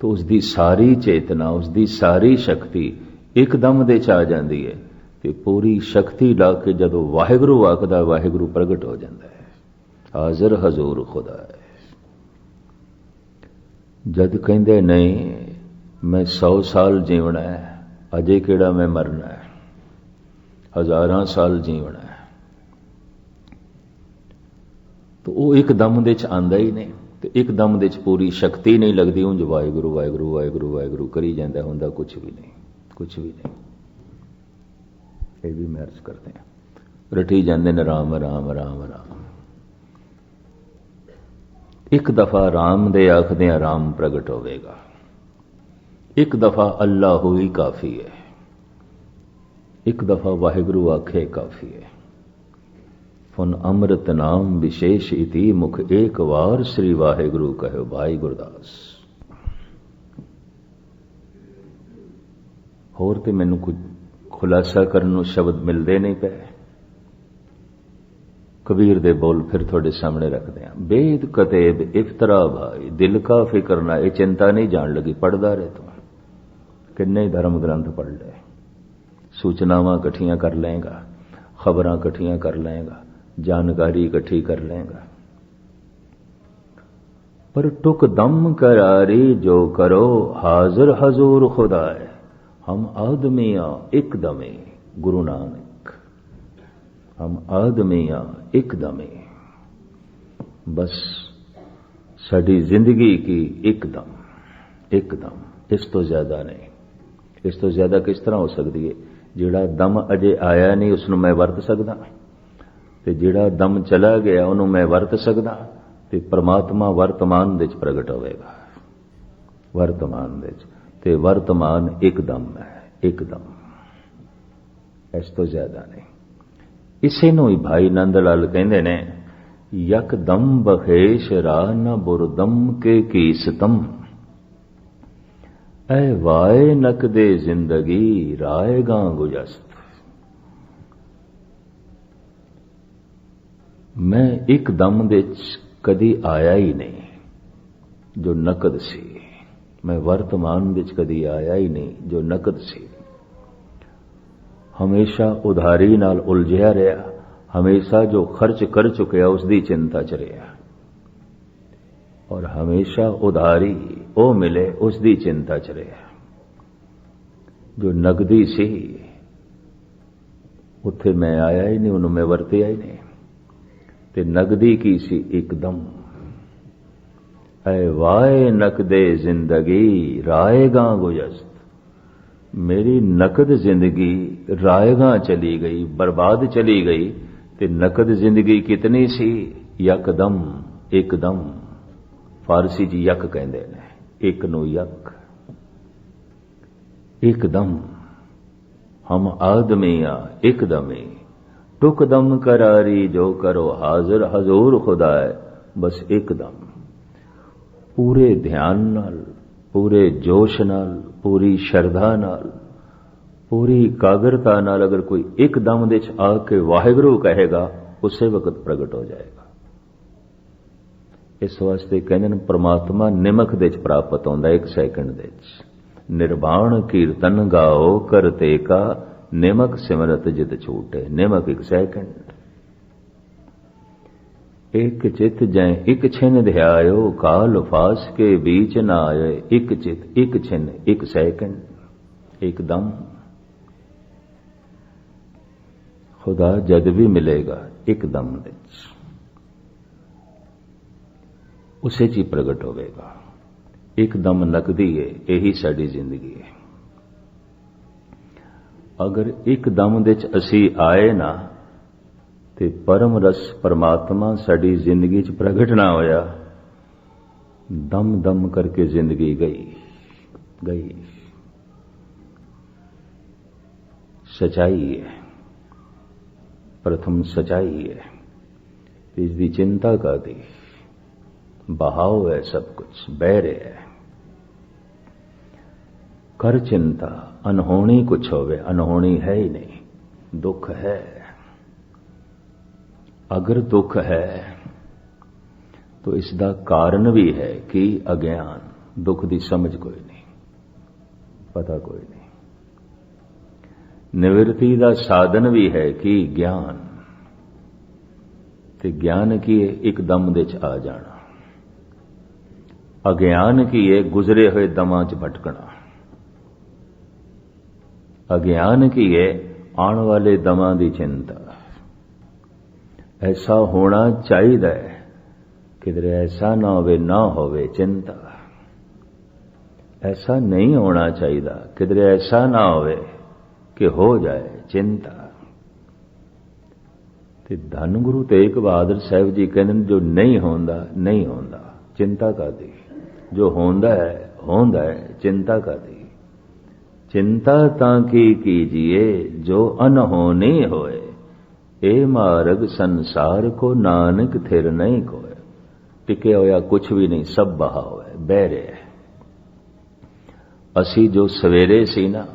ਤਾਂ ਉਸ ਦੀ ਸਾਰੀ ਚੇਤਨਾ ਉਸ ਦੀ ਸਾਰੀ ਸ਼ਕਤੀ ਇੱਕਦਮ ਦੇ ਚ ਆ ਜਾਂਦੀ ਹੈ ਤੇ ਪੂਰੀ ਸ਼ਕਤੀ ਲਾ ਕੇ ਜਦੋਂ ਵਾਹਿਗੁਰੂ ਆਖਦਾ ਵਾਹਿਗੁਰੂ ਪ੍ਰਗਟ ਹੋ ਜਾਂਦਾ ਹੈ। ਹਾਜ਼ਰ ਹਜ਼ੂਰ ਖੁਦਾ ਹੈ। ਜਦ ਕਹਿੰਦੇ ਨਹੀਂ, ਮੈਂ 100 ਸਾਲ ਜੀਵਣਾ ਹੈ, ਅਜੇ ਕਿਹੜਾ ਮੈਂ ਮਰਨਾ ਹੈ? ਹਜ਼ਾਰਾਂ ਸਾਲ ਜੀਵਣਾ ਹੈ। ਤਾਂ ਉਹ ਇੱਕ ਦਮ ਦੇ ਚ ਆਂਦਾ ਹੀ ਨਹੀਂ। ਤੇ ਇੱਕਦਮ ਦੇ ਚ ਪੂਰੀ ਸ਼ਕਤੀ ਨਹੀਂ ਲੱਗਦੀ, ਉਂਝ ਵਾਹਿਗੁਰੂ ਵਾਹਿਗੁਰੂ ਵਾਹਿਗੁਰੂ ਵਾਹਿਗੁਰੂ ਕਰੀ ਜਾਂਦਾ ਹੁੰਦਾ ਕੁਝ ਵੀ ਨਹੀਂ ਕੁਝ ਵੀ ਨਹੀਂ। ਇਹ ਵੀ ਮਰਜ਼ ਕਰਦੇ ਆ ਰਟੀ ਜਾਂਦੇ ਨੇ, ਰਾਮ ਰਾਮ ਰਾਮ ਰਾਮ। ਇੱਕ ਦਫਾ ਰਾਮ ਦੇ ਆਖਦੇ ਆ ਰਾਮ ਪ੍ਰਗਟ ਹੋਵੇਗਾ। ਇੱਕ ਦਫਾ ਅੱਲਾ ਹੋਈ ਕਾਫੀ ਹੈ। ਇੱਕ ਦਫਾ ਵਾਹਿਗੁਰੂ ਆਖੇ ਕਾਫੀ ਹੈ। ਫਨ ਅੰਮ੍ਰਿਤ ਨਾਮ ਵਿਸ਼ੇਸ਼ ਇਤੀ ਮੁਖ ਏਕ ਵਾਰ ਸ੍ਰੀ ਵਾਹਿਗੁਰੂ ਕਹਿਓ ਭਾਈ ਗੁਰਦਾਸ। ਹੋਰ ਤੇ ਮੈਨੂੰ ਕੁਝ ਖੁਲਾਸਾ ਕਰਨ ਨੂੰ ਸ਼ਬਦ ਮਿਲਦੇ ਨਹੀਂ ਪਏ? ਕਬੀਰ ਦੇ ਬੋਲ ਫਿਰ ਤੁਹਾਡੇ ਸਾਹਮਣੇ ਰੱਖਦੇ ਆ ਬੇਦ ਕਤੇਬ ਇਫਤਰਾ ਭਾਈ, ਦਿਲ ਕਾ ਫਿਕਰ ਨਾ, ਇਹ ਚਿੰਤਾ ਨਹੀਂ ਜਾਣ ਲੱਗੀ ਪੜਦਾ ਰਹੇ ਤੂੰ। ਕਿੰਨੇ ਧਰਮ ਗ੍ਰੰਥ ਪੜ ਲਏ। ਸੂਚਨਾਵਾਂ ਇਕੱਠੀਆਂ ਕਰ ਲਏਗਾ, ਖਬਰਾਂ ਇਕੱਠੀਆਂ ਕਰ ਲਏਗਾ। ਜਾਣਕਾਰੀ ਇਕੱਠੀ ਕਰ ਲਏਗਾ। ਪਰ ਟੁਕ ਦਮ ਕਰਾਰੀ ਜੋ ਕਰੋ, ਹਾਜ਼ਰ ਹਜ਼ੂਰ ਖੁਦਾ ਹੈ। ਹਮ ਆਦਮੀਆਂ ਇੱਕਦਮੇ, ਗੁਰੂ ਨਾਨਕ। ਹਮ ਆਦਮੀਆਂ ਇੱਕਦਮੇ। ਬਸ ਸਾਡੀ ਜ਼ਿੰਦਗੀ ਕੀ ਇੱਕਦਮ? ਇੱਕਦਮ। ਇਸ ਤੋਂ ਜ਼ਿਆਦਾ ਨਹੀਂ। ਇਸ ਤੋਂ ਜ਼ਿਆਦਾ ਕਿਸ ਤਰ੍ਹਾਂ ਹੋ ਸਕਦੀ ਹੈ? ਜਿਹੜਾ ਦਮ ਅਜੇ ਆਇਆ ਨਹੀਂ ਉਸ ਨੂੰ ਮੈਂ ਵਰਤ ਸਕਦਾ। ਤੇ ਜਿਹੜਾ ਦਮ ਚਲਾ ਗਿਆ, ਉਹਨੂੰ ਮੈਂ ਵਰਤ ਸਕਦਾ ਤੇ ਪ੍ਰਮਾਤਮਾ ਵਰਤਮਾਨ ਦੇ ਵਿੱਚ ਪ੍ਰਗਟ ਹੋਵੇਗਾ। ਵਰਤਮਾਨ ਦੇ ਵਿੱਚ। ਤੇ ਵਰਤਮਾਨ ਇੱਕਦਮ ਹੈ ਇੱਕਦਮ ਇਸ ਤੋਂ ਜ਼ਿਆਦਾ ਨਹੀਂ। ਇਸੇ ਨੂੰ ਹੀ ਭਾਈ ਨੰਦ ਲਾਲ ਕਹਿੰਦੇ ਨੇ ਯਕਦਮ ਬਖੇਸ਼ ਰਾ ਨ ਬੁਰਦਮ ਕੇ ਕੀਸਤਮ। ਐ ਵਾਏ ਨਕਦੇ ਜ਼ਿੰਦਗੀ, ਰਾਏਗਾ ਗੁਜਸਤ। ਮੈਂ ਇੱਕ ਦਮ ਦੇ ਚ ਕਦੀ ਆਇਆ ਹੀ ਨਹੀਂ, ਜੋ ਨਕਦ ਸੀ। ਮੈਂ ਵਰਤਮਾਨ ਵਿੱਚ ਕਦੀ ਆਇਆ ਹੀ ਨਹੀਂ, ਜੋ ਨਕਦ ਸੀ। ਹਮੇਸ਼ਾ ਉਧਾਰੀ ਨਾਲ ਉਲਝਿਆ ਰਿਹਾ, ਹਮੇਸ਼ਾ ਜੋ ਖਰਚ ਕਰ ਚੁੱਕਿਆ ਉਸ ਦੀ ਚਿੰਤਾ ਚ ਰਿਹਾ। ਔਰ ਹਮੇਸ਼ਾ ਉਧਾਰੀ ਉਹ ਮਿਲੇ ਉਸ ਦੀ ਚਿੰਤਾ ਚ ਰਿਹਾ। ਜੋ ਨਗਦੀ ਸੀ, ਉੱਥੇ ਮੈਂ ਆਇਆ ਹੀ ਨਹੀਂ, ਉਹਨੂੰ ਮੈਂ ਵਰਤਿਆ ਹੀ ਨਹੀਂ। ਤੇ ਨਗਦੀ ਕੀ ਸੀ? ਇੱਕਦਮ। ਐ ਵਾਏ ਨਕਦੇ ਜ਼ਿੰਦਗੀ, ਰਾਏਗਾ ਗੁਜਸਤ। ਮੇਰੀ ਨਕਦ ਜ਼ਿੰਦਗੀ ਰਾਏਗਾ ਚਲੀ ਗਈ, ਬਰਬਾਦ ਚਲੀ ਗਈ, ਤੇ ਨਕਦ ਜ਼ਿੰਦਗੀ ਕਿਤਨੀ ਸੀ? ਯਕਦਮ, ਇੱਕਦਮ। ਫਾਰਸੀ ਜੀ ਯਕ ਕਹਿੰਦੇ ਨੇ, ਇੱਕ ਨੂੰ ਯਕ। ਇੱਕਦਮ। ਹਮ ਆਦਮੀ ਆ ਇੱਕਦਮੇ। ਟੁਕ ਦਮ ਕਰਾਰੀ ਜੋ ਕਰੋ ਹਾਜ਼ਰ ਹਜ਼ੂਰ ਖੁਦਾ ਹੈ ਬਸ ਇੱਕਦਮ ਪੂਰੇ ਧਿਆਨ ਨਾਲ ਪੂਰੇ ਜੋਸ਼ ਨਾਲ ਪੂਰੀ ਸ਼ਰਧਾ ਨਾਲ ਪੂਰੀ ਕਾਗਰਤਾ ਨਾਲ ਅਗਰ ਕੋਈ ਇੱਕਦਮ ਦੇ ਚ ਆ ਕੇ ਵਾਹਿਗੁਰੂ ਕਹੇਗਾ ਉਸੇ ਵਕਤ ਪ੍ਰਗਟ ਹੋ ਜਾਏਗਾ ਇਸ ਵਾਸਤੇ ਕਹਿੰਦੇ ਨੇ ਪ੍ਰਮਾਤਮਾ ਨਿਮਕ ਦੇ ਚ ਪ੍ਰਾਪਤ ਹੁੰਦਾ ਇੱਕ ਸੈਕਿੰਡ ਦੇ ਚ ਨਿਰਵਾਣ ਕੀਰਤਨ ਗਾਓ ਕਰਤੇ ਕਾ ਨਿਮਕ ਸਿਮਰਤ ਜਿਤ ਛੂਟੇ ਨਿਮਕ ਇੱਕ ਸੈਕਿੰਡ। ਇੱਕ ਚਿਤ ਜੈ ਇੱਕ ਛਿਨ ਧਿਆਇਓ ਕਾਲ ਫਾਸ ਕੇ ਵਿੱਚ ਨਾ ਆਏ ਇੱਕ ਚਿਤ, ਇੱਕ ਛਿਨ, ਇੱਕ ਸੈਕਿੰਡ, ਇੱਕਦਮ। ਖੁਦਾ ਜਦ ਵੀ ਮਿਲੇਗਾ, ਇੱਕਦਮ ਵਿੱਚ। ਉਸੇ ਚ ਹੀ ਪ੍ਰਗਟ ਹੋਵੇਗਾ। ਇੱਕਦਮ ਨਕਦੀ ਹੈ ਇਹੀ ਸਾਡੀ ਜ਼ਿੰਦਗੀ ਹੈ ਅਗਰ ਇੱਕਦਮ ਦੇ ਚ ਅਸੀਂ ਆਏ ਨਾ, ਤੇ ਪਰਮ ਰਸ ਪਰਮਾਤਮਾ ਸਾਡੀ ਜ਼ਿੰਦਗੀ ਚ ਪ੍ਰਗਟ ਨਾ ਹੋਇਆ, ਦਮ ਦਮ ਕਰਕੇ ਜ਼ਿੰਦਗੀ ਗਈ ਗਈ। ਸਚਾਈ ਹੈ। ਪ੍ਰਥਮ ਸਚਾਈ ਹੈ। ਇਸ ਦੀ ਚਿੰਤਾ ਕਰਦੀ ਬਹਾਉ ਹੈ ਸਭ ਕੁਝ ਬਹਿ ਰਿਹਾ ਹੈ। ਕਰ ਚਿੰਤਾ, ਅਨਹੋਣੀ ਕੁਛ ਹੋਵੇ, ਅਨਹੋਣੀ ਹੈ ਹੀ ਨਹੀਂ, ਦੁੱਖ ਹੈ। ਅਗਰ ਦੁੱਖ ਹੈ, ਤਾਂ ਇਸ ਦਾ ਕਾਰਨ ਵੀ ਹੈ ਕਿ ਅਗਿਆਨ, ਦੁੱਖ ਦੀ ਸਮਝ ਕੋਈ ਨਹੀਂ, ਪਤਾ ਕੋਈ ਨਹੀਂ। ਨਿਵਰਤੀ ਦਾ ਸਾਧਨ ਵੀ ਹੈ ਕਿ ਗਿਆਨ, ਤੇ ਗਿਆਨ ਕੀ ਇੱਕ ਦਮ ਦੇ ਚ ਆ ਜਾਣਾ। ਅਗਿਆਨ ਕੀ ਹੈ? ਗੁਜ਼ਰੇ ਹੋਏ ਦਮਾਂ ਚ ਭਟਕਣਾ। ਅਗਿਆਨ ਕੀ ਹੈ ਆਉਣ ਵਾਲੇ ਦਮਾਂ ਦੀ ਚਿੰਤਾ। ਐਸਾ ਹੋਣਾ ਚਾਹੀਦਾ ਹੈ। ਕਿਧਰੇ ਐਸਾ ਨਾ ਹੋਵੇ ਨਾ ਹੋਵੇ ਚਿੰਤਾ। ਐਸਾ ਨਹੀਂ ਹੋਣਾ ਚਾਹੀਦਾ। ਕਿਧਰੇ ਐਸਾ ਨਾ ਹੋਵੇ ਕਿ ਹੋ ਜਾਏ ਚਿੰਤਾ। ਤੇ ਧੰਨ ਗੁਰੂ ਤੇਗ ਬਹਾਦਰ ਸਾਹਿਬ ਜੀ ਕਹਿੰਦੇ ਨੇ, ਜੋ ਨਹੀਂ ਹੁੰਦਾ ਨਹੀਂ ਹੁੰਦਾ, ਚਿੰਤਾ ਕਰਦੀ। ਜੋ ਹੁੰਦਾ ਹੈ ਹੁੰਦਾ ਹੈ, ਚਿੰਤਾ ਕਰਦੀ। ਚਿੰਤਾ ਤਾਂ ਕੀ ਕੀਜੀਏ, ਜੋ ਅਨਹੋਨੀ ਹੋਏ। ਇਹ ਮਾਰਗ ਸੰਸਾਰ ਕੋ ਨਾਨਕ ਥਿਰ ਨਹੀਂ ਕੋਏ। ਟਿਕਿਆ ਹੋਇਆ ਕੁਝ ਵੀ ਨਹੀਂ, ਸਭ ਬਹਾ ਹੋਇਆ, ਬਹਿ ਰਿਹਾ ਅਸੀਂ ਜੋ ਸਵੇਰੇ ਸੀ ਨਾ,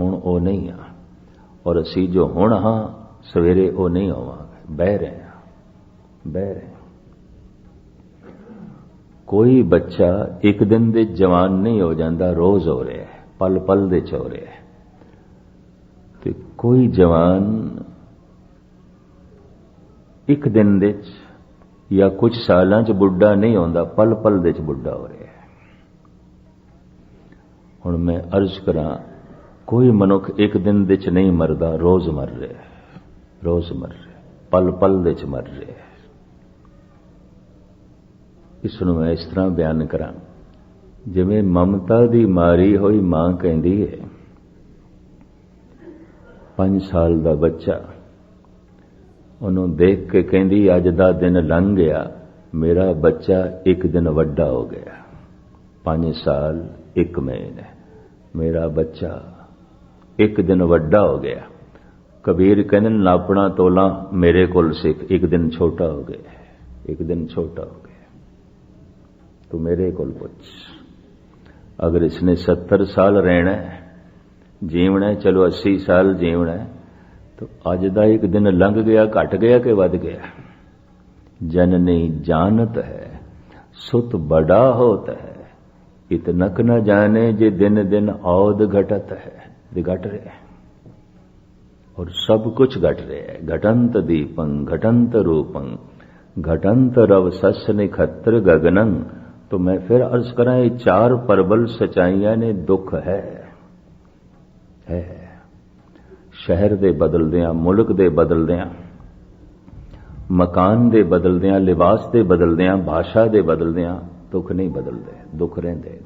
ਹੁਣ ਉਹ ਨਹੀਂ ਆ। ਔਰ ਅਸੀਂ ਜੋ ਹੁਣ ਹਾਂ, ਸਵੇਰੇ ਉਹ ਨਹੀਂ ਹੋਵਾਂਗੇ ਬਹਿ ਰਹੇ ਹਾਂ। ਬਹਿ ਰਹੇ ਕੋਈ ਬੱਚਾ ਇੱਕ ਦਿਨ ਦੇ ਜਵਾਨ ਨਹੀਂ ਹੋ ਜਾਂਦਾ, ਰੋਜ਼ ਹੋ ਰਿਹਾ ਹੈ। ਪਲ ਪਲ ਦੇ ਚ ਰਿਹਾ ਹੈ। ਤੇ ਕੋਈ ਜਵਾਨ ਇੱਕ ਦਿਨ ਦੇ ਚ ਜਾਂ ਕੁਝ ਸਾਲਾਂ ਚ ਬੁੱਢਾ ਨਹੀਂ ਹੁੰਦਾ ਪਲ ਪਲ ਦੇ ਚ ਬੁੱਢਾ ਹੋ ਰਿਹਾ ਹੈ। ਹੁਣ ਮੈਂ ਅਰਜ਼ ਕਰਾਂ, ਕੋਈ ਮਨੁੱਖ ਇੱਕ ਦਿਨ ਦੇ ਚ ਨਹੀਂ ਮਰਦਾ, ਰੋਜ਼ ਮਰ ਰਿਹਾ ਹੈ। ਰੋਜ਼ ਮਰ ਰਿਹਾ ਪਲ ਪਲ ਦੇ ਚ ਮਰ ਰਿਹਾ ਹੈ। ਇਸ ਨੂੰ ਮੈਂ ਇਸ ਤਰ੍ਹਾਂ ਬਿਆਨ ਕਰਾਂ ਜਿਵੇਂ ਮਮਤਾ ਦੀ ਮਾਰੀ ਹੋਈ ਮਾਂ ਕਹਿੰਦੀ ਹੈ 5 ਸਾਲ ਦਾ ਬੱਚਾ। ਉਹਨੂੰ ਦੇਖ ਕੇ ਕਹਿੰਦੀ, ਅੱਜ ਦਾ ਦਿਨ ਲੰਘ ਗਿਆ, ਮੇਰਾ ਬੱਚਾ ਇੱਕ ਦਿਨ ਵੱਡਾ ਹੋ ਗਿਆ। 5 ਸਾਲ ਇੱਕ ਮਹੀਨੇ, ਮੇਰਾ ਬੱਚਾ ਇੱਕ ਦਿਨ ਵੱਡਾ ਹੋ ਗਿਆ। ਕਬੀਰ ਕਹਿੰਦੇ, ਨਾਪਣਾ ਤੋਲਾ ਮੇਰੇ ਕੋਲ ਸਿੱਖ, ਇੱਕ ਦਿਨ ਛੋਟਾ ਹੋ ਗਿਆ, ਇੱਕ ਦਿਨ ਛੋਟਾ ਹੋ ਗਿਆ। ਤੂੰ ਮੇਰੇ ਕੋਲ ਪੁੱਛ। ਅਗਰ ਇਸਨੇ 70 ਸਾਲ ਰਹਿਣਾ ਹੈ ਜੀਵਣਾ ਹੈ ਚਲੋ 80 ਸਾਲ ਜੀਵਣਾ ਹੈ तो ਅੱਜ ਦਾ ਇੱਕ ਦਿਨ ਲੰਘ ਗਿਆ ਘਟ ਗਿਆ ਕਿ ਵੱਧ ਗਿਆ ਜਨ ਨਹੀਂ ਜਾਣਤ ਹੈ ਸੁਤ ਬੜਾ ਹੋਤ ਹੈ ਇਤਨਕ न जाने जे दिन दिन औद घटत है ये घट रहे और सब कुछ घट रहे है घटंत दीपं घटंत रूपं घटंत रव सस निखत्र गगनं तो मैं फिर अर्ज़ करा, ये चार परबल सच्चाइयाँ ने दुख है। है। शहर दे बदल दिया मुल्क दे बदल दिया मकान दे बदल दिया लिबास दे बदल दिया भाषा दे बदल दिया दुख नहीं बदलते दुख रहते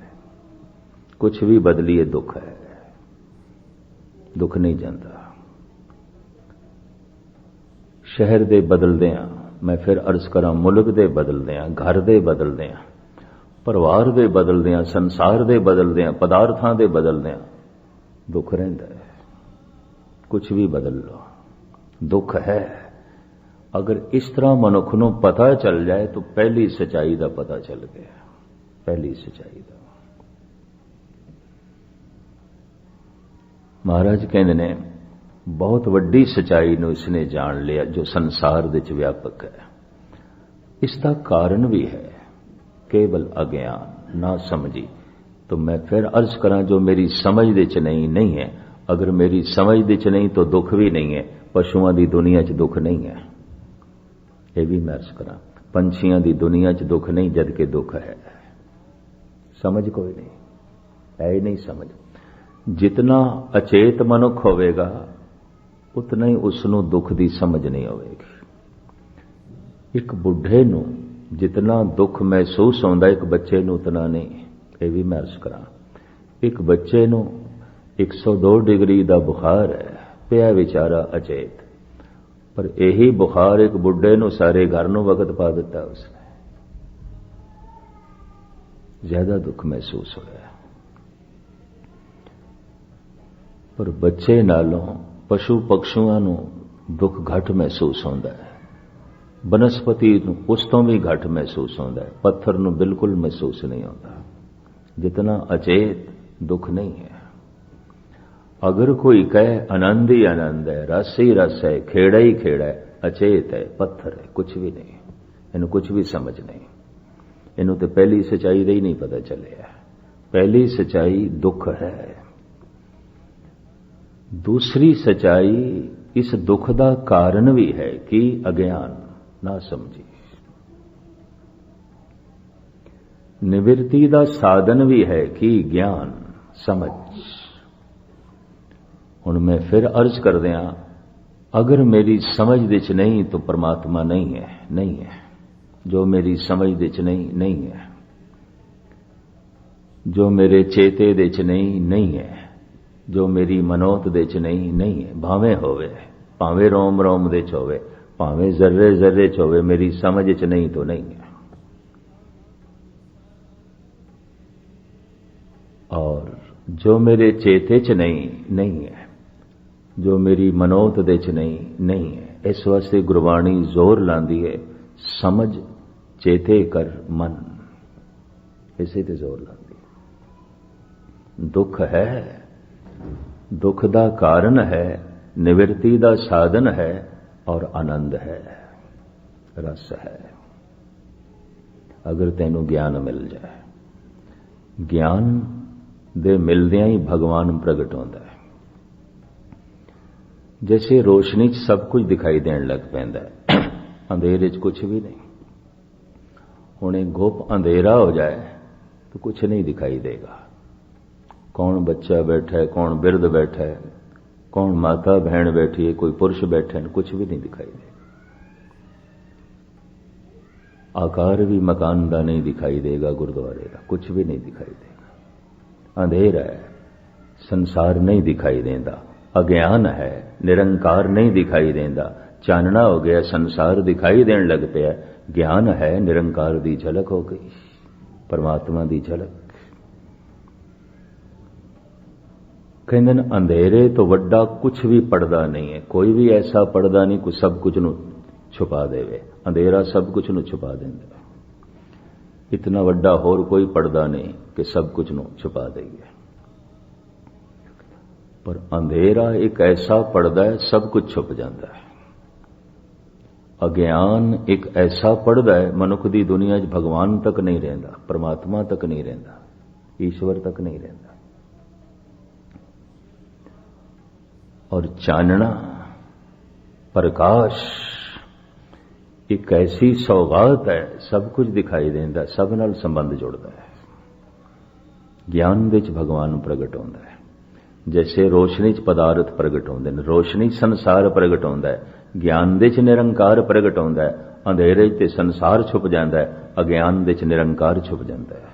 कुछ भी बदलिए दुख है। दुख नहीं जाता शहर दे बदल दिया मैं फिर अर्ज़ करा, मुल्क दे बदल दिया घर दे बदल दिया ਪਰਿਵਾਰ ਦੇ ਬਦਲਦਿਆਂ, ਸੰਸਾਰ ਦੇ ਬਦਲਦਿਆਂ, ਪਦਾਰਥਾਂ ਦੇ ਬਦਲਦਿਆਂ ਦੁੱਖ ਰਹਿੰਦਾ ਹੈ। ਕੁਝ ਵੀ ਬਦਲ ਲੋ ਦੁੱਖ ਹੈ। ਅਗਰ ਇਸ ਤਰ੍ਹਾਂ ਮਨੁੱਖ ਨੂੰ ਪਤਾ ਚੱਲ ਜਾਏ ਤਾਂ ਪਹਿਲੀ ਸਚਾਈ ਦਾ ਪਤਾ ਚੱਲ ਗਿਆ। ਪਹਿਲੀ ਸਚਾਈ ਦਾ। ਮਹਾਰਾਜ ਕਹਿੰਦੇ ਨੇ, ਬਹੁਤ ਵੱਡੀ ਸਚਾਈ ਨੂੰ ਇਸਨੇ ਜਾਣ ਲਿਆ ਜੋ ਸੰਸਾਰ ਦੇ ਵਿੱਚ ਵਿਆਪਕ ਹੈ। ਇਸ ਦਾ ਕਾਰਨ ਵੀ ਹੈ। ਕੇਵਲ ਅਗਿਆਨ ਨਾ ਸਮਝੀ तो मैं फिर अर्ज करा जो मेरी समझ ਦੇ ਚ ਨਹੀਂ ਨਹੀਂ ਹੈ ਅਗਰ ਮੇਰੀ ਸਮਝ ਦੇ ਚ ਨਹੀਂ ਤਾਂ ਦੁੱਖ ਵੀ ਨਹੀਂ ਹੈ ਪਸ਼ੂਆਂ ਦੀ ਦੁਨੀਆ 'ਚ ਦੁੱਖ ਨਹੀਂ ਹੈ ਇਹ ਵੀ ਮੈਂ ਅਰਜ਼ ਕਰਾਂ ਪੰਛੀਆਂ ਦੀ ਦੁਨੀਆ 'ਚ ਦੁੱਖ ਨਹੀਂ ਜਦ ਕਿ ਦੁੱਖ ਹੈ ਸਮਝ ਕੋਈ ਨਹੀਂ ਹੈ ਹੀ ਨਹੀਂ ਸਮਝ ਜਿਤਨਾ ਅਚੇਤ ਮਨੁੱਖ ਹੋਵੇਗਾ ਉਤਨਾ ਹੀ ਉਸ ਨੂੰ ਦੁੱਖ ਦੀ ਸਮਝ ਨਹੀਂ ਹੋਵੇਗੀ ਇੱਕ ਬੁੱਢੇ ਨੂੰ ਜਿਤਨਾ ਦੁੱਖ ਮਹਿਸੂਸ ਹੁੰਦਾ ਇੱਕ ਬੱਚੇ ਨੂੰ, ਉਤਨਾ ਨਹੀਂ। ਇਹ ਵੀ ਮੈਂ ਅਰਜ਼ ਕਰਾਂ। ਇੱਕ ਬੱਚੇ ਨੂੰ 102 ਡਿਗਰੀ ਦਾ ਬੁਖਾਰ ਹੈ, ਪਿਆ ਵਿਚਾਰਾ ਅਚੇਤ। ਪਰ ਇਹੀ ਬੁਖਾਰ ਇੱਕ ਬੁੱਢੇ ਨੂੰ ਸਾਰੇ ਘਰ ਨੂੰ ਵਕਤ ਪਾ ਦਿੱਤਾ ਉਸਨੇ। ਜ਼ਿਆਦਾ ਦੁੱਖ ਮਹਿਸੂਸ ਹੋਇਆ। ਪਰ ਬੱਚੇ ਨਾਲੋਂ ਪਸ਼ੂ ਪਕਸ਼ੂਆਂ ਨੂੰ ਦੁੱਖ ਘੱਟ ਮਹਿਸੂਸ ਹੁੰਦਾ ਹੈ। ਬਨਸਪਤੀ ਨੂੰ ਉਸ ਤੋਂ ਵੀ ਘੱਟ ਮਹਿਸੂਸ ਹੁੰਦਾ ਪੱਥਰ ਨੂੰ ਬਿਲਕੁਲ ਮਹਿਸੂਸ ਨਹੀਂ ਹੁੰਦਾ। ਜਿਤਨਾ ਅਚੇਤ ਦੁੱਖ ਨਹੀਂ ਹੈ। ਅਗਰ ਕੋਈ ਕਹੇ, ਆਨੰਦ ਹੀ ਆਨੰਦ ਹੈ, ਰਸ ਹੀ ਰਸ ਹੈ, ਖੇੜਾ ਹੀ ਖੇੜਾ ਹੈ, ਅਚੇਤ ਹੈ, ਪੱਥਰ ਹੈ ਕੁਝ ਵੀ ਨਹੀਂ। ਇਹਨੂੰ ਕੁਝ ਵੀ ਸਮਝ ਨਹੀਂ। ਇਹਨੂੰ ਤੇ ਪਹਿਲੀ ਸਚਾਈ ਦਾ ਹੀ ਨਹੀਂ ਪਤਾ ਚੱਲਿਆ ਪਹਿਲੀ ਸਚਾਈ ਦੁੱਖ ਹੈ। ਦੂਸਰੀ ਸਚਾਈ ਇਸ ਦੁੱਖ ਦਾ ਕਾਰਨ ਵੀ ਹੈ ਕਿ ਅਗਿਆਨ ਨਾ ਸਮਝੀ ਨਿਵਰਤੀ ਦਾ ਸਾਧਨ ਵੀ ਹੈ ਕਿ ਗਿਆਨ ਸਮਝ ਹੁਣ ਮੈਂ ਫਿਰ ਅਰਜ਼ ਕਰਦਿਆਂ, ਅਗਰ ਮੇਰੀ ਸਮਝ ਦੇ ਚ ਨਹੀਂ ਤਾਂ ਪਰਮਾਤਮਾ ਨਹੀਂ ਹੈ ਨਹੀਂ ਹੈ। ਜੋ ਮੇਰੀ ਸਮਝ ਦੇ ਚ ਨਹੀਂ ਨਹੀਂ ਹੈ। ਜੋ ਮੇਰੇ ਚੇਤੇ ਦੇ ਚ ਨਹੀਂ ਨਹੀਂ ਹੈ। ਜੋ ਮੇਰੀ ਮਨੋਤ ਦੇ ਚ ਨਹੀਂ ਨਹੀਂ ਹੈ। ਭਾਵੇਂ ਹੋਵੇ, ਭਾਵੇਂ ਰੋਮ ਰੋਮ ਦੇ ਚ ਹੋਵੇ। ਭਾਵੇਂ ਜ਼ਰਰੇ ਜ਼ਰਰੇ ਚ ਹੋਵੇ, ਮੇਰੀ ਸਮਝ ਚ ਨਹੀਂ ਤੋਂ ਨਹੀਂ ਹੈ। ਔਰ ਜੋ ਮੇਰੇ ਚੇਤੇ ਚ ਨਹੀਂ ਨਹੀਂ ਹੈ। ਜੋ ਮੇਰੀ ਮਨੋਤ ਦੇ ਚ ਨਹੀਂ ਨਹੀਂ ਹੈ। ਇਸ ਵਾਸਤੇ ਗੁਰਬਾਣੀ ਜ਼ੋਰ ਲਾਂਦੀ ਹੈ, ਸਮਝ, ਚੇਤੇ ਕਰ, ਮਨ। ਇਸੇ ਤੇ ਜ਼ੋਰ ਲਾਂਦੀ ਹੈ। ਦੁੱਖ ਹੈ, ਦੁੱਖ ਦਾ ਕਾਰਨ ਹੈ, ਨਿਵਰਤੀ ਦਾ ਸਾਧਨ ਹੈ ਔਰ ਆਨੰਦ ਹੈ, ਰਸ ਹੈ। ਅਗਰ ਤੈਨੂੰ ਗਿਆਨ ਮਿਲ ਜਾਏ, ਗਿਆਨ ਦੇ ਮਿਲਦਿਆਂ ਹੀ ਭਗਵਾਨ ਪ੍ਰਗਟ ਹੁੰਦਾ ਹੈ। ਜੈਸੇ ਰੋਸ਼ਨੀ 'ਚ ਸਭ ਕੁਝ ਦਿਖਾਈ ਦੇਣ ਲੱਗ ਪੈਂਦਾ ਹੈ, ਅੰਧੇਰੇ 'ਚ ਕੁਝ ਵੀ ਨਹੀਂ। ਹੁਣ ਇਹ ਗੁਪ ਅੰਧੇਰਾ ਹੋ ਜਾਏ ਤਾਂ ਕੁਝ ਨਹੀਂ ਦਿਖਾਈ ਦੇਗਾ। ਕੌਣ ਬੱਚਾ ਬੈਠਾ ਹੈ, ਕੌਣ ਬਿਰਧ ਬੈਠਾ ਹੈ ਕੌਣ ਮਾਤਾ ਬਹਿਣ ਬੈਠੀ ਹੈ, ਕੋਈ ਪੁਰਸ਼ ਬੈਠੇ ਹਨ ਕੁਝ ਵੀ ਨਹੀਂ ਦਿਖਾਈ ਦੇਗਾ ਆਕਾਰ ਵੀ ਮਕਾਨ ਦਾ ਨਹੀਂ ਦਿਖਾਈ ਦੇਗਾ, ਗੁਰਦੁਆਰੇ ਦਾ ਕੁਝ ਵੀ ਨਹੀਂ ਦਿਖਾਈ ਦੇਗਾ। ਅੰਧੇਰਾ ਹੈ, ਸੰਸਾਰ ਨਹੀਂ ਦਿਖਾਈ ਦੇਂਦਾ, ਅਗਿਆਨ ਹੈ, ਨਿਰੰਕਾਰ ਨਹੀਂ ਦਿਖਾਈ ਦੇਂਦਾ। ਚਾਨਣਾ ਹੋ ਗਿਆ, ਸੰਸਾਰ ਦਿਖਾਈ ਦੇਣ ਲੱਗ ਪਿਆ, ਗਿਆਨ ਹੈ, ਨਿਰੰਕਾਰ ਦੀ ਝਲਕ ਹੋ ਗਈ, ਪਰਮਾਤਮਾ ਦੀ ਝਲਕ। ਕਹਿੰਦੇ ਨੇ ਅੰਧੇਰੇ ਤੋਂ ਵੱਡਾ ਕੁਝ ਵੀ ਪੜਦਾ ਨਹੀਂ ਹੈ। ਕੋਈ ਵੀ ਐਸਾ ਪੜਦਾ ਨਹੀਂ, ਕੋਈ ਸਭ ਕੁਝ ਨੂੰ ਛੁਪਾ ਦੇਵੇ। ਅੰਧੇਰਾ ਸਭ ਕੁਝ ਨੂੰ ਛੁਪਾ ਦਿੰਦਾ ਇਤਨਾ ਵੱਡਾ ਹੋਰ ਕੋਈ ਪੜਦਾ ਨਹੀਂ ਕਿ ਸਭ ਕੁਝ ਨੂੰ ਛੁਪਾ ਦੇਈਏ। ਪਰ ਅੰਧੇਰਾ ਇੱਕ ਐਸਾ ਪੜਦਾ ਹੈ, ਸਭ ਕੁਝ ਛੁਪ ਜਾਂਦਾ ਹੈ। ਅਗਿਆਨ ਇੱਕ ਐਸਾ ਪੜਦਾ ਹੈ, ਮਨੁੱਖ ਦੀ ਦੁਨੀਆ 'ਚ ਭਗਵਾਨ ਤੱਕ ਨਹੀਂ ਰਹਿੰਦਾ, ਪਰਮਾਤਮਾ ਤੱਕ ਨਹੀਂ ਰਹਿੰਦਾ, ਈਸ਼ਵਰ ਤੱਕ ਨਹੀਂ ਰਹਿੰਦਾ। ਔਰ ਚਾਨਣਾ, ਪ੍ਰਕਾਸ਼, ਇੱਕ ਐਸੀ ਸੌਗਾਤ ਹੈ, ਸਭ ਕੁਝ ਦਿਖਾਈ ਦਿੰਦਾ, ਸਭ ਨਾਲ ਸੰਬੰਧ ਜੁੜਦਾ ਹੈ। ਗਿਆਨ ਵਿੱਚ ਭਗਵਾਨ ਪ੍ਰਗਟ ਹੁੰਦਾ ਹੈ। ਜੈਸੇ ਰੋਸ਼ਨੀ 'ਚ ਪਦਾਰਥ ਪ੍ਰਗਟ ਹੁੰਦੇ ਨੇ, ਰੋਸ਼ਨੀ ਸੰਸਾਰ ਪ੍ਰਗਟ ਹੁੰਦਾ ਹੈ। ਗਿਆਨ ਦੇ 'ਚ ਨਿਰੰਕਾਰ ਪ੍ਰਗਟ ਹੁੰਦਾ ਹੈ। ਅੰਧੇਰੇ ਤੇ ਸੰਸਾਰ ਛੁਪ ਜਾਂਦਾ ਹੈ। ਅਗਿਆਨ ਦੇ 'ਚ ਨਿਰੰਕਾਰ ਛੁਪ ਜਾਂਦਾ ਹੈ।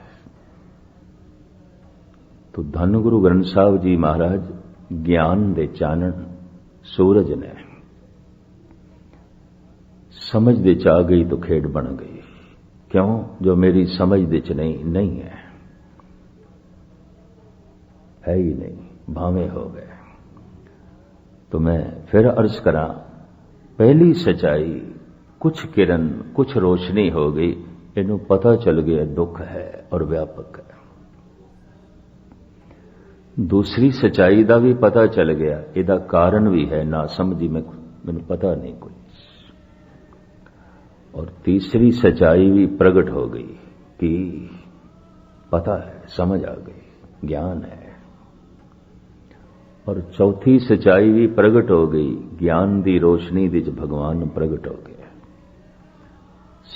ਤੋ ਧੰਨ ਗੁਰੂ ਗ੍ਰੰਥ ਸਾਹਿਬ ਜੀ ਮਹਾਰਾਜ ਗਿਆਨ ਦੇ ਚਾਨਣ ਸੂਰਜ ਨੇ ਸਮਝ ਦੇ ਚ ਆ ਗਈ ਤਾਂ ਖੇਡ ਬਣ ਗਈ ਕਿਉਂ ਜੋ ਮੇਰੀ ਸਮਝ ਦੇ ਚ ਨਹੀਂ ਨਹੀਂ ਹੈ ਹੈ ਹੀ ਨਹੀਂ ਭਾਵੇਂ ਹੋ ਗਏ तो मैं फिर अर्ज करा पहली सच्चाई कुछ किरण कुछ रोशनी हो गई इन्हों पता चल गया दुख है और व्यापक है ਦੂਸਰੀ ਸਚਾਈ ਦਾ ਵੀ ਪਤਾ ਚੱਲ ਗਿਆ। ਇਹਦਾ ਕਾਰਨ ਵੀ ਹੈ, ਨਾ ਸਮਝੀ ਮੈਂ ਮੈਨੂੰ ਪਤਾ ਨਹੀਂ ਕੁਝ ਔਰ ਤੀਸਰੀ ਸਚਾਈ ਵੀ ਪ੍ਰਗਟ ਹੋ ਗਈ ਕਿ ਪਤਾ ਹੈ, ਸਮਝ ਆ ਗਈ, ਗਿਆਨ ਹੈ। ਔਰ ਚੌਥੀ ਸਚਾਈ ਵੀ ਪ੍ਰਗਟ ਹੋ ਗਈ, ਗਿਆਨ ਦੀ ਰੋਸ਼ਨੀ ਵਿੱਚ ਭਗਵਾਨ ਪ੍ਰਗਟ ਹੋ ਗਿਆ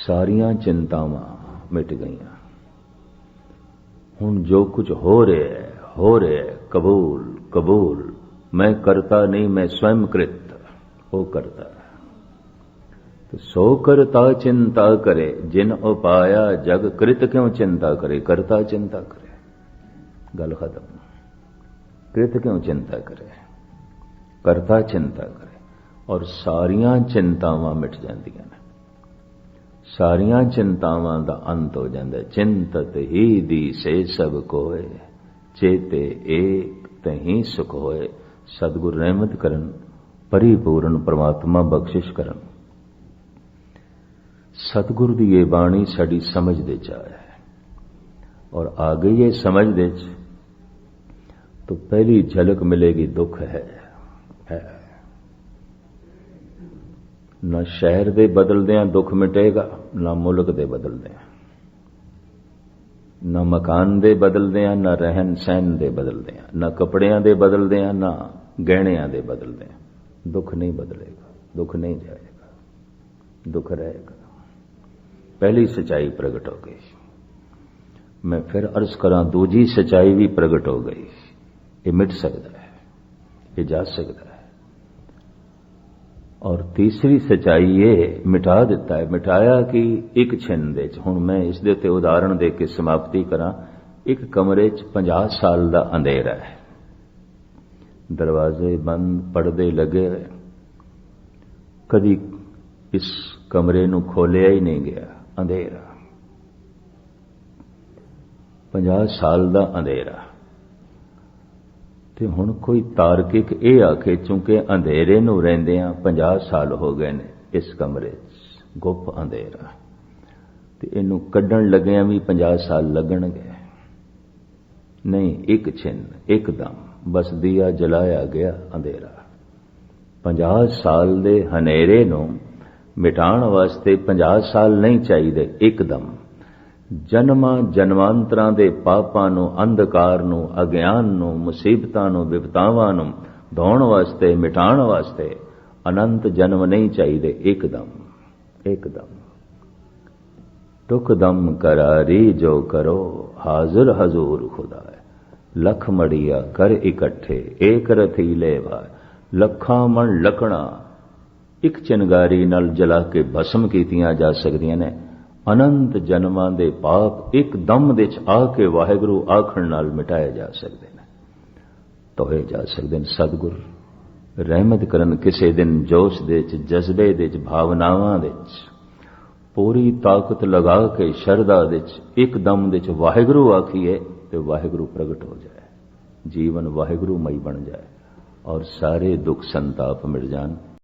ਸਾਰੀਆਂ ਚਿੰਤਾਵਾਂ ਮਿਟ ਗਈਆਂ। ਹੁਣ ਜੋ ਕੁਝ ਹੋ ਰਿਹਾ ਹੈ हो रहे कबूल कबूल मैं करता नहीं मैं स्वयं कृत वो करता तो सो करता चिंता करे जिन उपाया जग कृत क्यों चिंता करे करता चिंता करे गल खत्म कृत क्यों चिंता करे करता चिंता करे और सारिया चिंतावां मिट जांदियां ने ਸਾਰੀਆਂ ਚਿੰਤਾਵਾਂ ਦਾ ਅੰਤ ਹੋ ਜਾਂਦਾ ਚਿੰਤਤ ਹੀ ਦੀ ਸੇ ਸਭ ਕੋਏ ਚੇਤੇ ਏਕ ਤਹੀਂ ਸੁਖ ਹੋਏ ਸਤਿਗੁਰ ਰਹਿਮਤ ਕਰਨ ਪਰਿਪੂਰਨ ਪ੍ਰਮਾਤਮਾ ਬਖਸ਼ਿਸ਼ ਕਰਨ ਸਤਿਗੁਰ ਦੀ ਇਹ ਬਾਣੀ ਸਾਡੀ ਸਮਝ ਦੇ ਚ ਆਇਆ ਹੈ ਔਰ ਆ ਗਈ ਇਹ ਸਮਝ ਦੇ ਚ तो पहली झलक मिलेगी दुख है, है। ਨਾ ਸ਼ਹਿਰ ਦੇ ਬਦਲਦਿਆਂ ਦੁੱਖ ਮਿਟੇਗਾ ਨਾ ਮੁਲਕ ਦੇ ਬਦਲਦਿਆਂ ਨਾ ਮਕਾਨ ਦੇ ਬਦਲਦੇ ਆ, ਨਾ ਰਹਿਣ ਸਹਿਣ ਦੇ ਬਦਲਦੇ ਆ, ਨਾ ਕੱਪੜਿਆਂ ਦੇ ਬਦਲਦੇ ਆ, ਨਾ ਗਹਿਣਿਆਂ ਦੇ ਬਦਲਦੇ ਆ। ਦੁੱਖ ਨਹੀਂ ਬਦਲੇਗਾ, ਦੁੱਖ ਨਹੀਂ ਜਾਏਗਾ, ਦੁੱਖ ਰਹੇਗਾ। ਪਹਿਲੀ ਸਚਾਈ ਪ੍ਰਗਟ ਹੋ ਗਈ। ਮੈਂ ਫਿਰ ਅਰਜ਼ ਕਰਾਂ, ਦੂਜੀ ਸਚਾਈ ਵੀ ਪ੍ਰਗਟ ਹੋ ਗਈ। ਇਹ ਮਿਟ ਸਕਦਾ ਹੈ, ਇਹ ਜਾ ਸਕਦਾ ਹੈ। ਔਰ ਤੀਸਰੀ ਸਚਾਈ ਇਹ ਮਿਟਾ ਦਿੱਤਾ ਹੈ, ਮਿਟਾਇਆ ਕਿ ਇੱਕ ਛਿਨ ਦੇ ਚ, ਹੁਣ ਮੈਂ ਇਸ ਦੇ ਉੱਤੇ ਉਦਾਹਰਣ ਦੇ ਕੇ ਸਮਾਪਤੀ ਕਰਾਂ, ਇੱਕ ਕਮਰੇ 'ਚ 50 ਸਾਲ ਦਾ ਅੰਧੇਰਾ ਹੈ। ਦਰਵਾਜ਼ੇ ਬੰਦ, ਪਰਦੇ ਲੱਗੇ ਹੋਏ। ਕਦੀ ਇਸ ਕਮਰੇ ਨੂੰ ਖੋਲਿਆ ਹੀ ਨਹੀਂ ਗਿਆ, ਅੰਧੇਰਾ। 50 ਸਾਲ ਦਾ ਅੰਧੇਰਾ। ਤੇ ਹੁਣ ਕੋਈ ਤਾਰਕਿਕ ਇਹ ਆਖੇ, ਚੁੰਕੇ ਅੰਧੇਰੇ ਨੂੰ ਰਹਿੰਦੇ ਆ 50 ਸਾਲ ਹੋ ਗਏ ਨੇ ਇਸ ਕਮਰੇ 'ਚ। ਗੁੱਪ ਅੰਧੇਰਾ। ਤੇ ਇਹਨੂੰ ਕੱਢਣ ਲੱਗਿਆਂ ਵੀ 50 ਸਾਲ ਲੱਗਣਗੇ। ਨਹੀਂ, ਇੱਕ ਛਿਨ ਇੱਕਦਮ ਬਸ ਦੀਆ ਜਲਾਇਆ ਗਿਆ ਅੰਧੇਰਾ। 50 ਸਾਲ ਦੇ ਹਨੇਰੇ ਨੂੰ ਮਿਟਾਉਣ ਵਾਸਤੇ 50 ਸਾਲ ਨਹੀਂ ਚਾਹੀਦੇ ਇੱਕਦਮ ਜਨਮਾਂ ਜਨਮਾਂਤਰਾਂ ਦੇ ਪਾਪਾਂ ਨੂੰ, ਅੰਧਕਾਰ ਨੂੰ, ਅਗਿਆਨ ਨੂੰ, ਮੁਸੀਬਤਾਂ ਨੂੰ, ਵਿਪਤਾਵਾਂ ਨੂੰ ਧੋਣ ਵਾਸਤੇ, ਮਿਟਾਉਣ ਵਾਸਤੇ ਅਨੰਤ ਜਨਮ ਨਹੀਂ ਚਾਹੀਦੇ। ਇੱਕਦਮ ਇੱਕਦਮ। ਟੁਕਦਮ ਕਰਾਰੀ ਜੋ ਕਰੋ, ਹਾਜ਼ਰ ਹਜ਼ੂਰ ਖੁਦਾ ਹੈ। ਲਖ ਮੜੀਆ ਕਰ ਇਕੱਠੇ, ਏਕ ਰਥੀ ਲੈਵਾ। ਲੱਖਾਂ ਮਣ ਲਕਣਾ ਇੱਕ ਚਿਨਗਾਰੀ ਨਾਲ ਜਲਾ ਕੇ ਭਸਮ ਕੀਤੀਆਂ ਜਾ ਸਕਦੀਆਂ ਨੇ। ਅਨੰਤ ਜਨਮਾਂ ਦੇ ਪਾਪ ਇੱਕ ਦਮ ਵਿੱਚ ਆ ਕੇ ਵਾਹਿਗੁਰੂ ਆਖਣ ਨਾਲ ਮਿਟਾਏ ਜਾ ਸਕਦੇ ਨੇ। ਤੋਏ ਜਾ ਸਕਦੇ ਨੇ ਸਤਿਗੁਰ, ਰਹਿਮਤ ਕਰਨ ਕਿਸੇ ਦਿਨ ਜੋਸ਼ ਦੇ ਵਿੱਚ ਜਜ਼ਬੇ ਦੇ ਵਿੱਚ ਭਾਵਨਾਵਾਂ ਦੇ ਚ, ਪੂਰੀ ਤਾਕਤ ਲਗਾ ਕੇ ਸ਼ਰਧਾ ਦੇ ਚ, ਇੱਕ ਦਮ ਦੇ ਚ ਵਾਹਿਗੁਰੂ ਆਖੀਏ ਤੇ ਵਾਹਿਗੁਰੂ ਪ੍ਰਗਟ ਹੋ ਜਾਏ। ਜੀਵਨ ਵਾਹਿਗੁਰੂ ਮਈ ਬਣ ਜਾਏ ਔਰ ਸਾਰੇ ਦੁੱਖ ਸੰਤਾਪ ਮਿਟ ਜਾਣ।